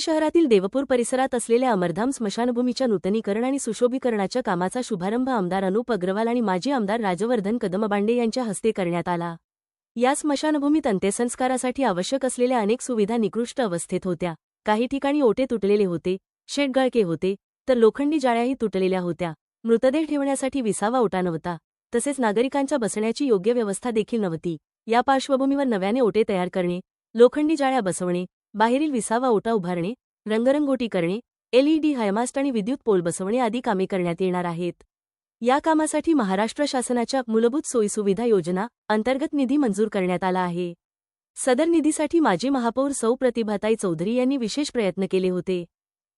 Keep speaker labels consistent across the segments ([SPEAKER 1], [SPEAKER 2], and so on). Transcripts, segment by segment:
[SPEAKER 1] शहरातील देवपूर परिसरात असलेल्या अमरधाम स्मशानभूमीच्या नूतनीकरण आणि सुशोभीकरणाच्या कामाचा शुभारंभ आमदार अनुप अग्रवाल आणि माजी आमदार राजवर्धन कदमबांडे यांच्या हस्ते करण्यात आला. या स्मशानभूमीत अंत्यसंस्कारासाठी आवश्यक असलेल्या अनेक सुविधा निकृष्ट अवस्थेत होत्या. काही ठिकाणी ओटे तुटलेले होते शेटगळके होते तर लोखंडी जाळ्याही तुटलेल्या होत्या. मृतदेह ठेवण्यासाठी विसावा ओटा नव्हता तसेच नागरिकांच्या बसण्याची योग्य व्यवस्था देखील नव्हती. या पार्श्वभूमीवर नव्याने ओटे तयार करणे लोखंडी जाळ्या बसवणे बाहेरील विसावा ओटा उभारणे रंगरंगोटी करणे एलईडी हायमास्ट आणि विद्युत पोल बसवणे आदी कामे करण्यात येणार आहेत. या कामासाठी महाराष्ट्र शासनाच्या मूलभूत सोयीसुविधा योजना अंतर्गत निधी मंजूर करण्यात आला आहे. सदर निधीसाठी माजी महापौर सौ प्रतिभाताई चौधरी यांनी विशेष प्रयत्न केले होते.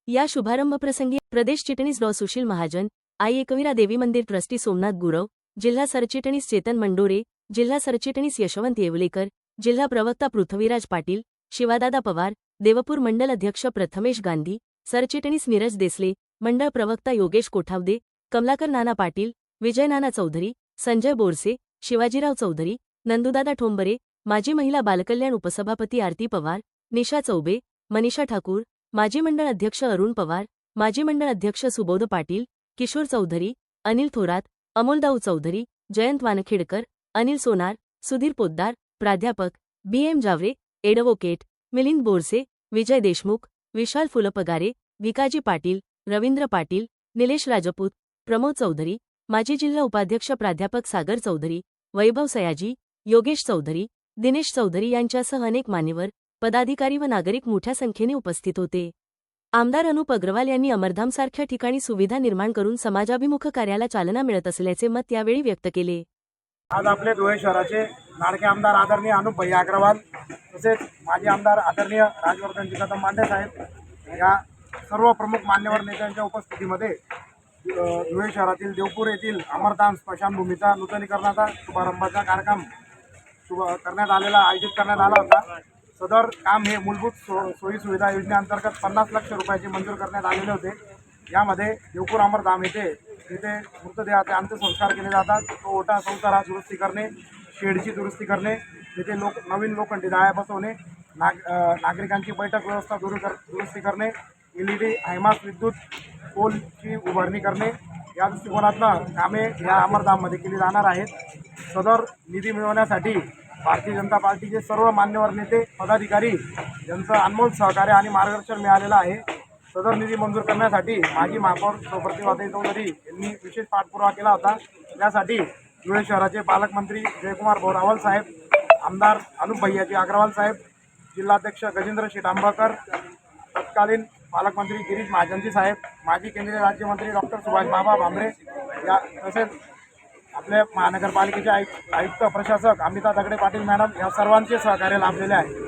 [SPEAKER 1] या शुभारंभप्रसंगी प्रदेश चिटणीस डॉ. सुशील महाजन आई एकविरा देवी मंदिर ट्रस्टी सोमनाथ गुरव जिल्हा सरचिटणीस चेतन मंडोरे जिल्हा सरचिटणीस यशवंत येवलेकर जिल्हा प्रवक्ता पृथ्वीराज पाटील शिवादादा पवार देवपूर मंडल अध्यक्ष प्रथमेश गांधी सरचिटणीस नीरज देसले मंडळ प्रवक्ता योगेश कोठावदे कमलाकर नाना पाटील विजय नाना चौधरी संजय बोरसे शिवाजीराव चौधरी नंदुदादा ठोंबरे माजी महिला बालकल्याण उपसभापती आरती पवार निशा चौबे मनीषा ठाकूर माजी मंडळ अध्यक्ष अरुण पवार माजी मंडळ अध्यक्ष सुबोध पाटील किशोर चौधरी अनिल थोरात अमोलदाऊ चौधरी जयंत वानखेडकर अनिल सोनार सुधीर पोद्दार प्राध्यापक B M Jaware advocate Milind Borse Vijay Deshmukh Vishal Phulpagare Vikaji Patil Ravindra Patil Nilesh Rajput Pramod Chaudhari माजी जिल्हा उपाध्यक्ष प्राध्यापक सागर चौधरी वैभव सयाजी योगेश चौधरी दिनेश चौधरी यांच्यासह अनेक मान्यवर पदाधिकारी व नागरिक मोठ्या संख्येने उपस्थित होते. आमदार अनुप अग्रवाल यांनी अमरधामसारख्या ठिकाणी सुविधा निर्माण करून समाजाभिमुख कार्याला चालना मिळत असल्याचे मत यावेळी व्यक्त केले.
[SPEAKER 2] आज आपले धुळे शहराचे लाडके आमदार आदरणीय अनुप भैया अग्रवाल तसेच माजी आमदार आदरणीय राजवर्धन कदम मांडे साहेब या सर्व प्रमुख मान्यवर नेत्यांच्या उपस्थितीमध्ये धुळे शहरातील देवपूर येथील अमरधाम स्मशानभूमीचा नूतनीकरणाचा शुभारंभाचा कार्यक्रम शुभ करण्यात आलेला आयोजित करण्यात आला होता. सदर काम हे मूलभूत सो सोयी सुविधा योजनेअंतर्गत पन्नास लक्ष रुपयाचे मंजूर करण्यात आलेले होते. यामध्ये देवपूर अमरधाम येथे तिथे मृतदेहाचे अंत्यसंस्कार केले जातात. तो ओटा संसारा दुरुस्ती करणे शेडची दुरुस्ती करणे तिथे लोक नवीन लोखंडी जाळ्या बसवणे नाग नागरिकांची बैठक व्यवस्था दुरु कर दुरुस्ती करणे एल ई डी हायमास विद्युत पोलची उभारणी करणे या दृष्टिकोनातनं कामे या अमरधाममध्ये केली जाणार आहेत. सदर निधी मिळवण्यासाठी भारतीय जनता पार्टीचे सर्व मान्यवर नेते पदाधिकारी यांचं अनमोल सहकार्य आणि मार्गदर्शन मिळालेलं आहे. सदर निधी मंजूर करण्यासाठी माजी महापौर सौप्रतिभाताई चौधरी यांनी विशेष पाठपुरावा केला होता. त्यासाठी धुळे शहराचे पालकमंत्री जयकुमार बोरावल साहेब आमदार अनुप भैयाजी अग्रवाल साहेब जिल्हाध्यक्ष गजेंद्र शेठ तत्कालीन पालकमंत्री गिरीश महाजनजी साहेब माजी केंद्रीय राज्यमंत्री डॉक्टर सुभाष बाबा भांबरे या तसेच आपल्या महानगरपालिकेचे आयुक्त प्रशासक अमिता दगडे पाटील मॅडम या सर्वांचे सहकार्य लाभलेले आहे.